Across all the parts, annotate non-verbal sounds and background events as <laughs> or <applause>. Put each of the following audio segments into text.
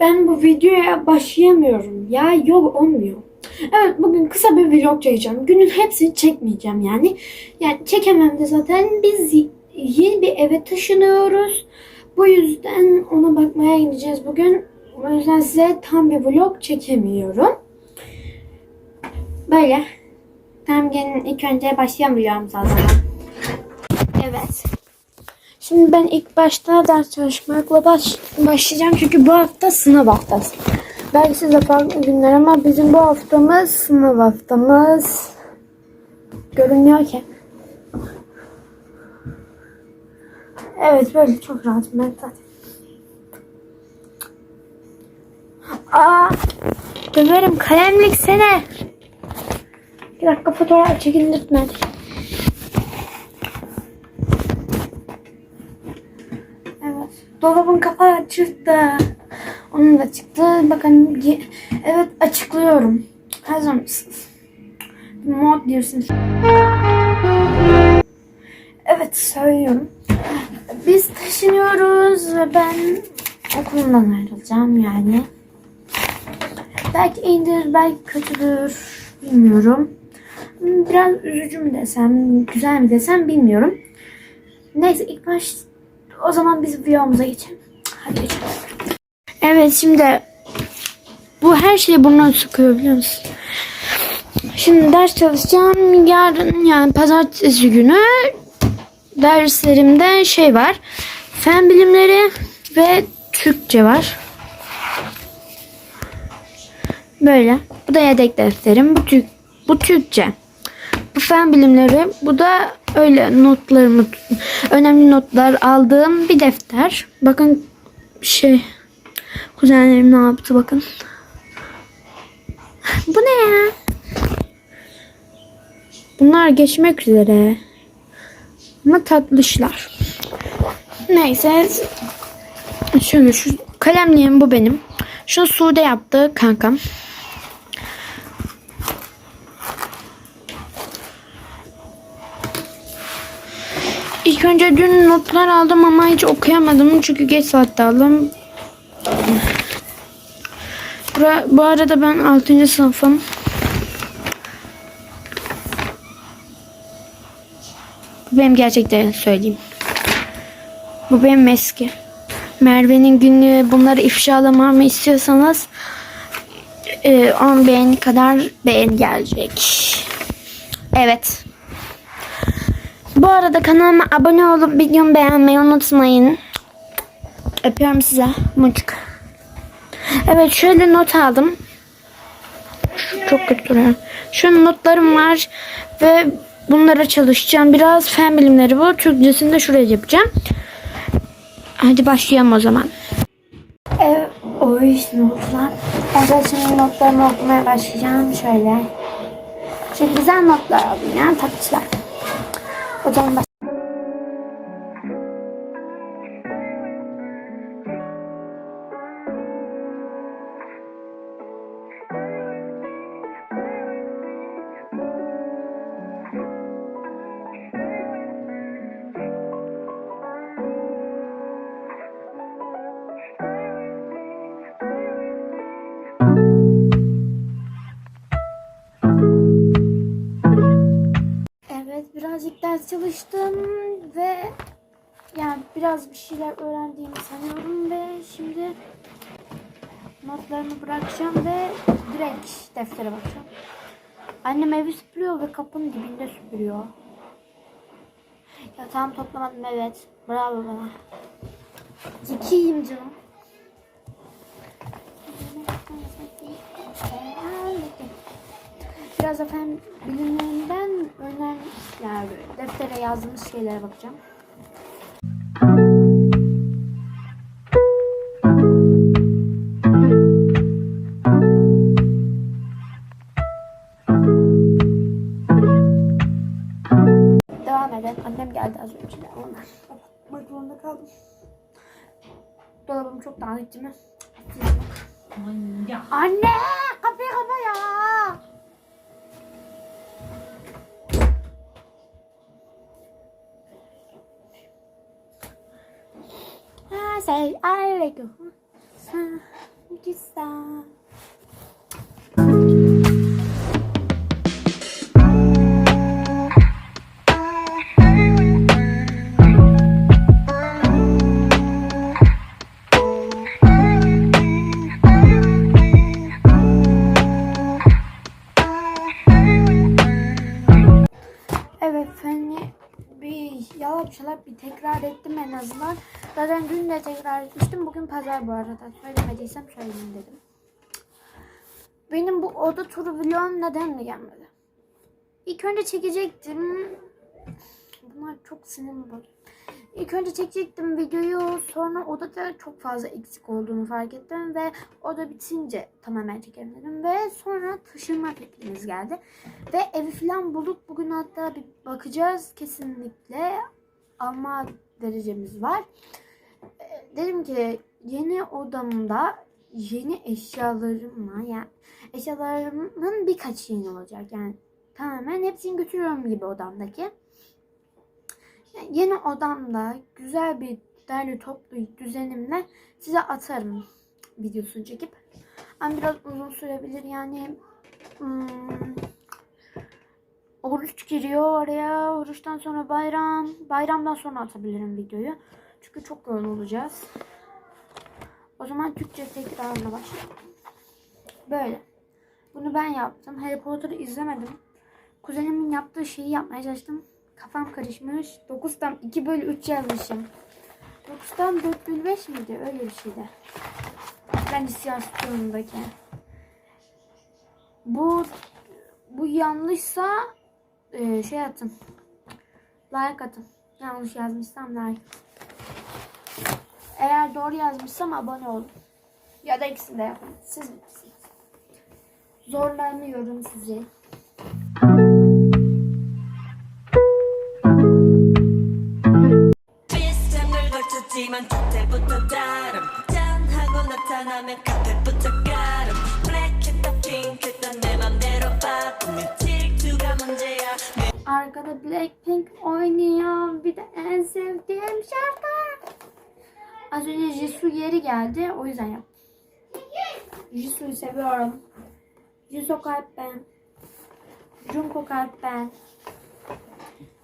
ben bu videoya başlayamıyorum. Ya yol olmuyor. Evet bugün kısa bir vlog çekeceğim. Günün hepsini çekmeyeceğim yani. Yani çekemem de zaten biz yeni bir eve taşınıyoruz. Bu yüzden ona bakmaya gideceğiz bugün. O yüzden size tam bir vlog çekemiyorum. Böyle. Tamam gelin ilk önce başlayalım vlogumuza o. Evet. Şimdi ben ilk başta ders çalışmakla baş, başlayacağım çünkü bu hafta sınav haftası. Belki size farklı günler ama bizim bu haftamız sınav haftamız. Görünmüyor ki. Evet böyle çok rahatım ben zaten. Aa, döverim kalemlik sene. Bir dakika fotoğraf çekindirtme. Evet. Dolabın kapağı çıktı. Onun da çıktı. Bakın evet açıklıyorum. Hazır mısınız? Mod diyorsunuz. Evet söylüyorum. Biz taşınıyoruz ve ben okulumdan ayrılacağım yani. Belki iyidir, belki kötüdür. Bilmiyorum. Biraz üzücü mü desem, güzel mi desem bilmiyorum. Neyse ilk baş o zaman biz videomuza geçelim. Hadi geçelim. Evet şimdi bu her şeyi burnuna sıkıyor biliyor musun? Şimdi ders çalışacağım. Yarın yani pazartesi günü derslerimde şey var. Fen bilimleri ve Türkçe var. Böyle. Bu da yedek defterim. Bu Türk bu Türkçe. Bu fen bilimleri. Bu da öyle notlarımı önemli notlar aldığım bir defter. Bakın şey kuzenlerim ne yaptı bakın. <laughs> Bu ne ya? Bunlar geçmek üzere. Ama tatlışlar. Neyse. Şöyle şu kalemliğim bu benim. Şunu Sude yaptı kankam. İlk önce dün notlar aldım ama hiç okuyamadım çünkü geç saatte aldım. Bu arada ben 6. sınıfım. Bu benim gerçekten söyleyeyim. Bu benim eski. Merve'nin günlüğü bunları ifşalamamı istiyorsanız e, 10 beğeni kadar beğeni gelecek. Evet. Bu arada kanalıma abone olup videomu beğenmeyi unutmayın. Öpüyorum size. Mucuk. Evet şöyle not aldım. Şu çok kötü duruyor. Şu notlarım var ve bunlara çalışacağım. Biraz fen bilimleri bu. Türkçesini de şuraya yapacağım. Hadi başlayalım o zaman. Evet, o iş notlar. Evet şimdi notlarımı okumaya başlayacağım. Şöyle. Şöyle güzel notlar aldım ya tatlışlar. O zaman baş- Evet çalıştım ve yani biraz bir şeyler öğrendiğimi sanıyorum ve şimdi notlarımı bırakacağım ve direkt deftere bakacağım. Annem evi süpürüyor ve kapının dibinde süpürüyor. Yatağımı toplamadım evet. Bravo bana. Zekiyim canım. Biraz efendim bilimlerinden önemli yani deftere yazdığımız şeylere bakacağım. Devam edelim. Annem geldi az önce de ama bakmak zorunda kaldım. Dolabım çok dağınık değil mi? Anne! Kapıyı kapa ya! Ha, say I like you. Evet hani bir yalap şalap bir tekrar ettim en azından. Zaten dün de tekrar etmiştim. Bugün pazar bu arada. Söylemediysem söyleyeyim dedim. Benim bu oda turu vlogum neden mi gelmedi? İlk önce çekecektim. Bunlar çok sinirimi bozuyor. İlk önce çekecektim videoyu. Sonra odada çok fazla eksik olduğunu fark ettim. Ve oda bitince tamamen çekelim. Ve sonra taşınma fikrimiz geldi. Ve evi falan bulduk. Bugün hatta bir bakacağız. Kesinlikle alma derecemiz var. Dedim ki yeni odamda yeni eşyalarımla yani eşyalarımın birkaç yeni olacak. Yani tamamen hepsini götürüyorum gibi odamdaki. Yani yeni odamda güzel bir derli toplu düzenimle size atarım videosunu çekip. Ama biraz uzun sürebilir yani. Hmm, oruç giriyor oraya. Oruçtan sonra bayram. Bayramdan sonra atabilirim videoyu. Çünkü çok yoğun olacağız. O zaman Türkçe tekrarına başlayalım. Böyle. Bunu ben yaptım. Harry Potter'ı izlemedim. Kuzenimin yaptığı şeyi yapmaya çalıştım. Kafam karışmış. 9'dan 2 bölü 3 yazmışım. 9'dan 4 bölü 5 miydi? Öyle bir şeydi. Ben isyasyonundaki. Bu bu yanlışsa e, şey atın. Like atın. Yanlış yazmışsam like. Eğer doğru yazmışsam abone olun. Ya da ikisini de yapın. Siz bilirsiniz. Zorlanıyorum sizi. Arkada Blackpink oynuyor. Bir de en sevdiğim şarkı. Az önce Jisoo yeri geldi. O yüzden yaptım. Jisoo'yu seviyorum. Jisoo kalp ben. Jungkook kalp ben.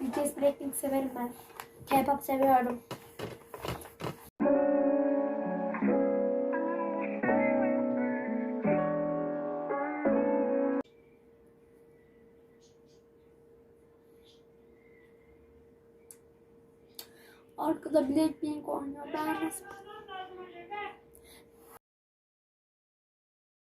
BTS Blackpink severim ben. K-pop seviyorum. Arkada Blackpink oynuyor. Ben.